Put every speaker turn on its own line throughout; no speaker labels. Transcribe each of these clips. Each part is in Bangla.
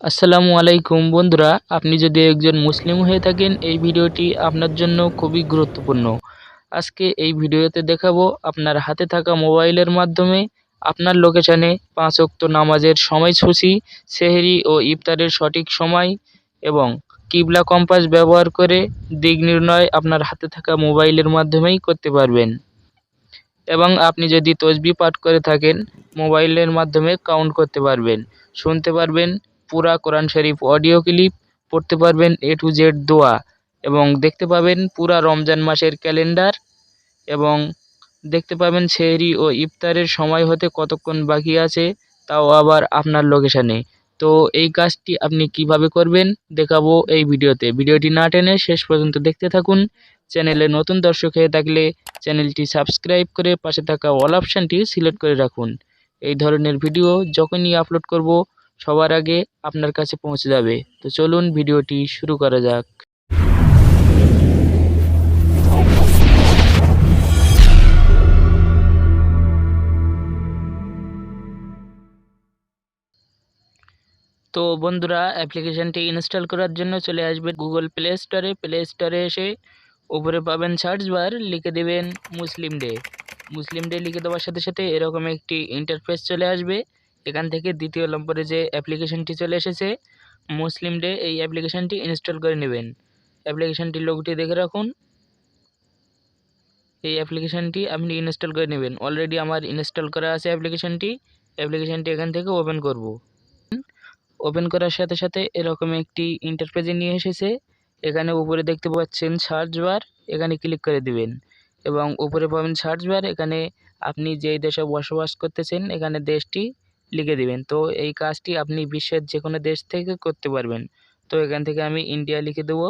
আসসালামু আলাইকুম বন্ধুরা, আপনি যদি একজন মুসলিম হয়ে থাকেন, এই ভিডিওটি আপনার জন্য খুবই গুরুত্বপূর্ণ। আজকে এই ভিডিওতে দেখাবো আপনার হাতে থাকা মোবাইলের মাধ্যমে আপনার লোকেশানে পাঁচ ওয়াক্ত নামাজের সময়সূচি, সেহরি ও ইফতারের সঠিক সময় এবং কিবলা কম্পাস ব্যবহার করে দিক নির্ণয় আপনার হাতে থাকা মোবাইলের মাধ্যমেই করতে পারবেন। এবং আপনি যদি তসবি পাঠ করে থাকেন, মোবাইলের মাধ্যমে কাউন্ট করতে পারবেন। শুনতে পারবেন পুরা কোরআন শরীফ অডিও ক্লিপ পড়তে পারবেন এ টু জেড দোয়া এবং দেখতে পাবেন পুরা রমজান মাসের ক্যালেন্ডার এবং দেখতে পাবেন সেহরি ও ইফতারের সময় হতে কতক্ষণ বাকি আছে তাও আবার আপনার লোকেশানে তো এই কাজটি আপনি কীভাবে করবেন দেখাবো এই ভিডিওতে। ভিডিওটি না টেনে শেষ পর্যন্ত দেখতে থাকুন। চ্যানেলে নতুন দর্শক হয়ে থাকলে চ্যানেলটি সাবস্ক্রাইব করে পাশে থাকা অল অপশানটি সিলেক্ট করে রাখুন। এই ধরনের ভিডিও যখনই আপলোড করব সবার আগে আপনার কাছে পৌঁছে যাবে। তো চলুন ভিডিওটি শুরু করা যাক। তো বন্ধুরা, অ্যাপ্লিকেশানটি ইনস্টল করার জন্য চলে আসবেন গুগল প্লে স্টোরে প্লে স্টোরে এসে উপরে পাবেন সার্চ বার লিখে দেবেন মুসলিম ডে মুসলিম ডে লিখে দেওয়ার সাথে সাথে এরকম একটি ইন্টারফেস চলে আসবে। এখান থেকে দ্বিতীয় নম্বরে যে অ্যাপ্লিকেশানটি চলে এসেছে, মুসলিম ডে, এই অ্যাপ্লিকেশানটি ইনস্টল করে নেবেন। অ্যাপ্লিকেশানটির লোগোটি দেখে রাখুন। এই অ্যাপ্লিকেশানটি আপনি ইনস্টল করে নেবেন। অলরেডি আমার ইনস্টল করা আছে অ্যাপ্লিকেশানটি। অ্যাপ্লিকেশানটি এখান থেকে ওপেন করব। ওপেন করার সাথে সাথে এরকম একটি ইন্টারপেজে নিয়ে এসেছে। এখানে উপরে দেখতে পাচ্ছেন সার্চ বার এখানে ক্লিক করে দিবেন। এবং উপরে পাবেন সার্চ বার এখানে আপনি যেই দেশে বসবাস করতেছেন, এখানে দেশটি লিখে দিবেন। তো এই কাজটি আপনি বিশ্বের যে কোনো দেশ থেকে করতে পারবেন। তো এখান থেকে আমি ইন্ডিয়া লিখে দেবো।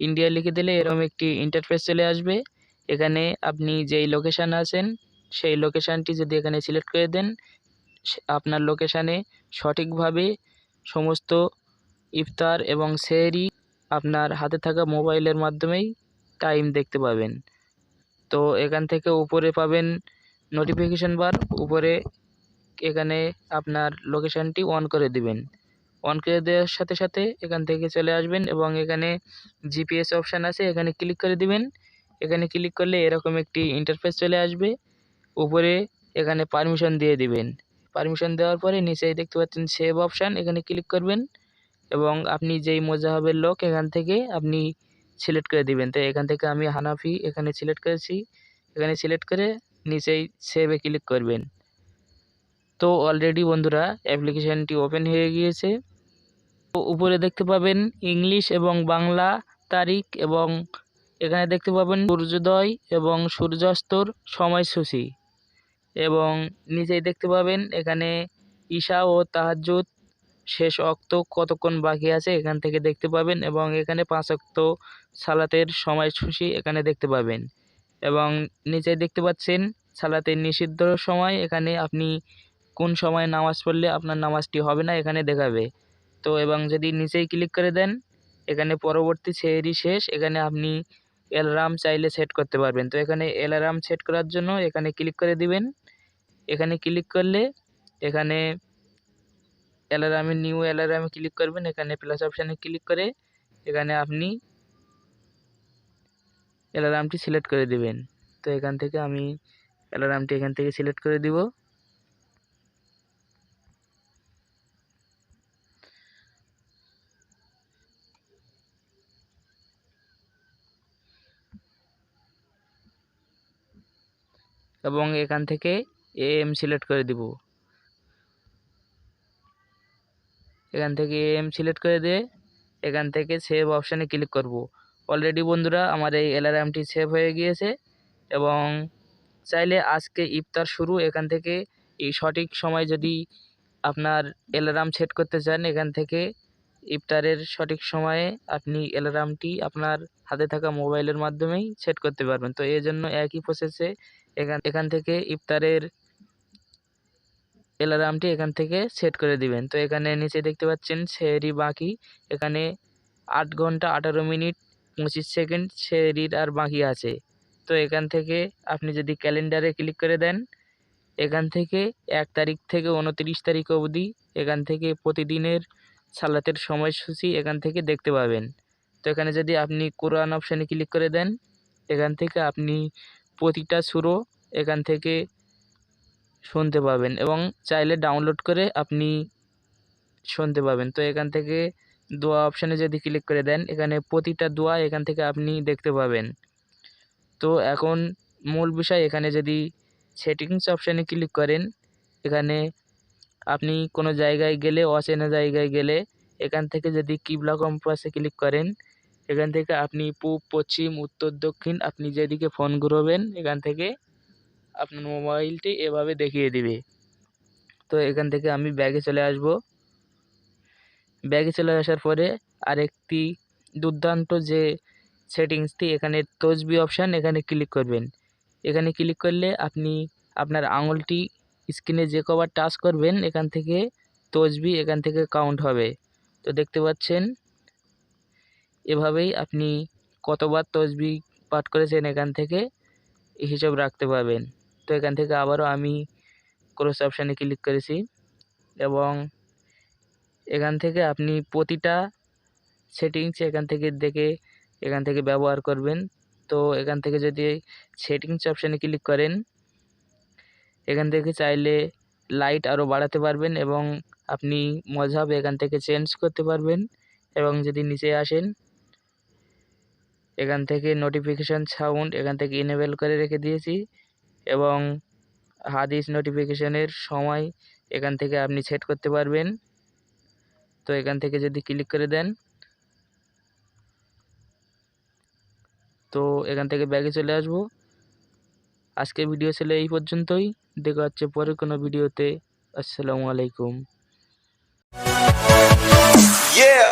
ইন্ডিয়া লিখে দিলে এরকম একটি ইন্টারফেস চলে আসবে। এখানে আপনি যেই লোকেশান আছেন, সেই লোকেশানটি যদি এখানে সিলেক্ট করে দেন আপনার লোকেশানে সঠিকভাবে সমস্ত ইফতার এবং সেহরি আপনার হাতে থাকা মোবাইলের মাধ্যমেই টাইম দেখতে পাবেন। তো এখান থেকে উপরে পাবেন নোটিফিকেশান বার উপরে এখানে আপনার লোকেশানটি অন করে দিবেন। অন করে দেওয়ার সাথে সাথে এখান থেকে চলে আসবেন এবং এখানে জিপিএস অপশান আছে, এখানে ক্লিক করে দিবেন। এখানে ক্লিক করলে এরকম একটি ইন্টারফেস চলে আসবে। উপরে এখানে পারমিশন দিয়ে দিবেন। পারমিশন দেওয়ার পরে নিচেই দেখতে পাচ্ছেন সেভ অপশান এখানে ক্লিক করবেন এবং আপনি যেই মোজাহাবের লোক, এখান থেকে আপনি সিলেক্ট করে দিবেন। তো এখান থেকে আমি হানাফি এখানে সিলেক্ট করেছি। এখানে সিলেক্ট করে নিচেই সেভে ক্লিক করবেন। তো অলরেডি বন্ধুরা অ্যাপ্লিকেশানটি ওপেন হয়ে গিয়েছে। তো উপরে দেখতে পাবেন ইংলিশ এবং বাংলা তারিখ এবং এখানে দেখতে পাবেন সূর্যোদয় এবং সূর্যাস্তর সময়সূচি এবং নিচেই দেখতে পাবেন এখানে ঈশা ও তাহাজ্জুদ শেষ অক্ত কতক্ষণ বাকি আছে এখান থেকে দেখতে পাবেন এবং এখানে পাঁচ অক্ত সালাতের সময়সূচি এখানে দেখতে পাবেন এবং নিচে দেখতে পাচ্ছেন সালাতের নিষিদ্ধ সময় এখানে আপনি কোন সময় নামাজ পড়লে আপনার নামাজটি হবে না, এখানে দেখাবে। তো এবং যদি নিচেই ক্লিক করে দেন, এখানে পরবর্তী সেহেরি শেষ, এখানে আপনি অ্যালার্ম চাইলে সেট করতে পারবেন। তো এখানে অ্যালার্ম সেট করার জন্য এখানে ক্লিক করে দিবেন। এখানে ক্লিক করলে এখানে অ্যালার্মে নিউ অ্যালার্মে ক্লিক করবেন, এখানে প্লাস অপশানে ক্লিক করে এখানে আপনি অ্যালার্মটি সিলেক্ট করে দিবেন। তো এখান থেকে আমি অ্যালার্মটি এখান থেকে সিলেক্ট করে দিব। এবং এখান থেকে এ এম সিলেক্ট করে দিব। এখান থেকে এ এম সিলেক্ট করে দিয়ে এখান থেকে সেভ অপশানে ক্লিক করব। অলরেডি বন্ধুরা, আমার এই অ্যালার্মটি সেভ হয়ে গিয়েছে এবং চাইলে আজকে ইফতার শুরু, এখান থেকে এই সঠিক সময় যদি আপনার অ্যালার্ম সেট করতে চান, এখান থেকে ইফতারের সঠিক সময়ে আপনি অ্যালার্মটি আপনার হাতে থাকা মোবাইলের মাধ্যমেই সেট করতে পারবেন। তো এই জন্য একই প্রসেসে এখান এখান থেকে ইফতারের অ্যালার্মটি এখান থেকে সেট করে দিবেন। তো এখানে নিচে দেখতে পাচ্ছেন সেহরি বাকি। এখানে আট ঘণ্টা আঠারো মিনিট পঁচিশ সেকেন্ড সেহরির আর বাকি আছে। তো এখান থেকে আপনি যদি ক্যালেন্ডারে ক্লিক করে দেন, এখান থেকে এক তারিখ থেকে উনত্রিশ তারিখ অবধি এখান থেকে প্রতিদিনের সালাতের সময়সূচি এখান থেকে দেখতে পাবেন। তো এখানে যদি আপনি কোরআন অপশানে ক্লিক করে দেন, এখান থেকে আপনি প্রতিটা সুরও এখান থেকে শুনতে পাবেন এবং চাইলে ডাউনলোড করে আপনি শুনতে পাবেন। তো এখান থেকে দোয়া অপশানে যদি ক্লিক করে দেন, এখানে প্রতিটা দোয়া এখান থেকে আপনি দেখতে পাবেন। তো এখন মূল বিষয়, এখানে যদি সেটিংস অপশানে ক্লিক করেন, এখানে আপনি কোনো জায়গায় গেলে, অচেনা জায়গায় গেলে এখান থেকে যদি কিবলা কম্পাসে ক্লিক করেন এখান থেকে আপনি পূব, পশ্চিম, উত্তর, দক্ষিণ, আপনি যেদিকে ফোন ঘুরবেন, এখান থেকে আপনার মোবাইলটি এভাবে দেখিয়ে দিবে। তো এখান থেকে আমি ব্যাগে চলে আসব। ব্যাগে চলে আসার পরে আরেকটি দুর্দান্ত যে সেটিংসটি, এখানে তসবি অপশান এখানে ক্লিক করবেন। এখানে ক্লিক করলে আপনি আপনার আঙুলটি স্ক্রিনে যে কবার টাচ করবেন, এখান থেকে তসবি এখান থেকে কাউন্ট হবে। তো দেখতে পাচ্ছেন এভাবেই আপনি কতবার তসবি পাঠ করেছেন এখান থেকে হিসাব রাখতে পারবেন। তো এখান থেকে আবারও আমি ক্রস অপশানে ক্লিক করেছি এবং এখান থেকে আপনি প্রতিটা সেটিংস এখান থেকে দেখে এখান থেকে ব্যবহার করবেন। তো এখান থেকে যদি সেটিংস অপশানে ক্লিক করেন, এখান থেকে চাইলে লাইট আরও বাড়াতে পারবেন এবং আপনি মজাব এখান থেকে চেঞ্জ করতে পারবেন এবং যদি নিচে আসেন এখান থেকে নোটিফিকেশান সাউন্ড এখান থেকে ইনেবেল করে রেখে দিয়েছি এবং হাদিস নোটিফিকেশানের সময় এখান থেকে আপনি সেট করতে পারবেন। তো এখান থেকে যদি ক্লিক করে দেন, তো এখান থেকে ব্যাগে চলে আসব। আজকে ভিডিও ছিল এই পর্যন্তই। দেখা হচ্ছে পরে কোনো ভিডিওতে আসসালামু আলাইকুম। Yeah.